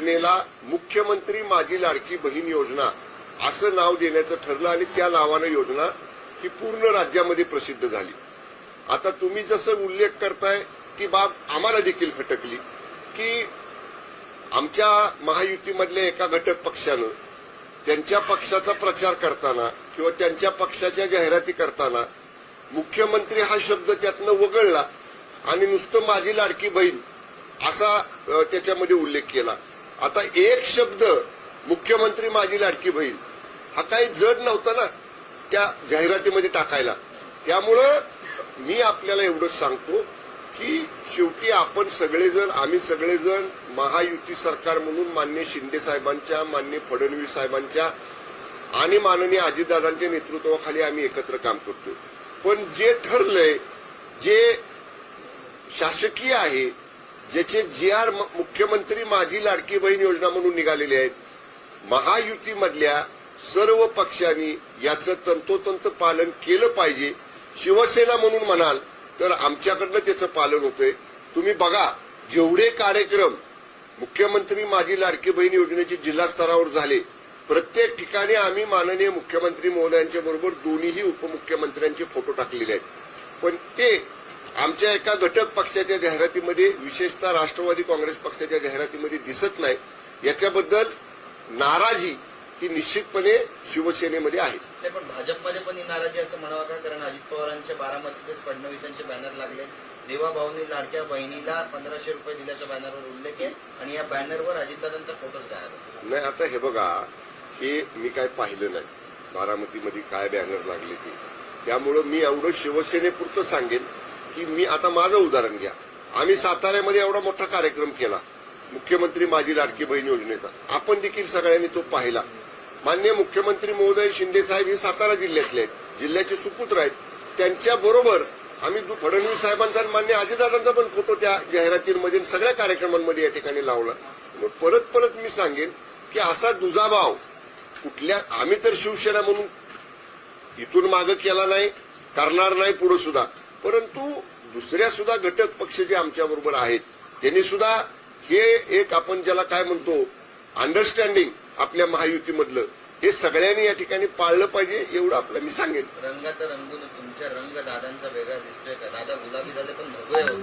योजनेला मुख्यमंत्री माझी लाडकी बहीण योजना असं नाव देण्याचं ठरलं आणि त्या नावानं योजना ही पूर्ण राज्यामध्ये प्रसिद्ध झाली. आता तुम्ही जसं उल्लेख करताय ती बाब आम्हाला देखील खटकली की आमच्या महायुतीमधल्या एका घटक पक्षानं त्यांच्या पक्षाचा प्रचार करताना किंवा त्यांच्या पक्षाच्या जाहिराती करताना मुख्यमंत्री हा शब्द त्यातनं वगळला आणि नुसतं माझी लाडकी बहीण असा त्याच्यामध्ये उल्लेख केला. आता एक शब्द मुख्यमंत्री माझी लाडकी बहीण. हा काही जड नव्हता ना त्या जाहिरातीमध्ये टाकायला. त्यामुळं मी आपल्याला एवढंच सांगतो की शेवटी आपण सगळेजण आम्ही सगळेजण महायुती सरकार म्हणून मान्य शिंदे साहेबांच्या मान्य फडणवीस साहेबांच्या आणि माननीय अजितदादांच्या नेतृत्वाखाली आम्ही एकत्र काम करतो पण जे ठरलंय जे शासकीय आहे ज्याचे जी आर मुख्यमंत्री माझी लाडकी बहीण योजना म्हणून निघालेले आहेत. महायुतीमधल्या सर्व पक्षांनी याचं तंतोतंत पालन केलं पाहिजे. शिवसेना म्हणून म्हणाल तर आमच्याकडनं त्याचं पालन होतंय. तुम्ही बघा जेवढे कार्यक्रम मुख्यमंत्री माझी लाडकी बहीण योजनेचे जिल्हा स्तरावर झाले प्रत्येक ठिकाणी आम्ही माननीय मुख्यमंत्री महोदयांच्या बरोबर दोन्हीही उपमुख्यमंत्र्यांचे फोटो टाकलेले आहेत. आमच्या एका घटक पक्षाच्या जाहिरातीमध्ये विशेषतः राष्ट्रवादी काँग्रेस पक्षाच्या जाहिरातीमध्ये दिसत नाही. याच्याबद्दल नाराजी ही निश्चितपणे शिवसेनेमध्ये आहे. नाही पण भाजपमध्ये पण ही नाराजी असं म्हणावं का? कारण अजित पवारांच्या बारामतीत फडणवीसांचे बॅनर लागले देवा भाऊनी लाडक्या बहिणीला पंधराशे रुपये दिल्याच्या बॅनरवर उल्लेख आहे आणि या बॅनरवर अजितदादांचा फोटोच गायब. नाही आता हे बघा हे मी काय पाहिलं नाही. बारामतीमध्ये काय बॅनर लागले ते. त्यामुळं मी एवढं शिवसेनेपुरतं सांगेन. की मी आता माझं उदाहरण घ्या. आम्ही साताऱ्यामध्ये एवढा मोठा कार्यक्रम केला. मुख्यमंत्री माझी लाडकी बहीण योजनेचा. आपण देखील सगळ्यांनी तो पाहिला. मान्य मुख्यमंत्री महोदय शिंदे साहेब हे सातारा जिल्ह्यातले आहेत. जिल्ह्याचे सुपुत्र आहेत. त्यांच्या बरोबर आम्ही दु- फडणवीस साहेबांचा मान्य अजितदादांचा पण फोटो त्या जाहिरातींमध्ये सगळ्या कार्यक्रमांमध्ये या ठिकाणी लावला. मग परत परत मी सांगेन की असा दुजाभाव कुठल्या आम्ही तर शिवसेना म्हणून इथून मागं केला नाही करणार नाही पुढे सुद्धा. परंतु दुसऱ्या सुद्धा घटक पक्ष जे आमच्या बरोबर आहेत त्यांनी सुद्धा हे एक आपण ज्याला काय म्हणतो अंडरस्टँडिंग आपल्या महायुतीमधलं हे सगळ्यांनी या ठिकाणी पाळलं पाहिजे एवढं आपलं मी सांगेन. रंगाचा रंगून तुमच्या रंग दादांचा वेगळा दिसतोय का? दादा गुलाबी दादा पण भगवे होते.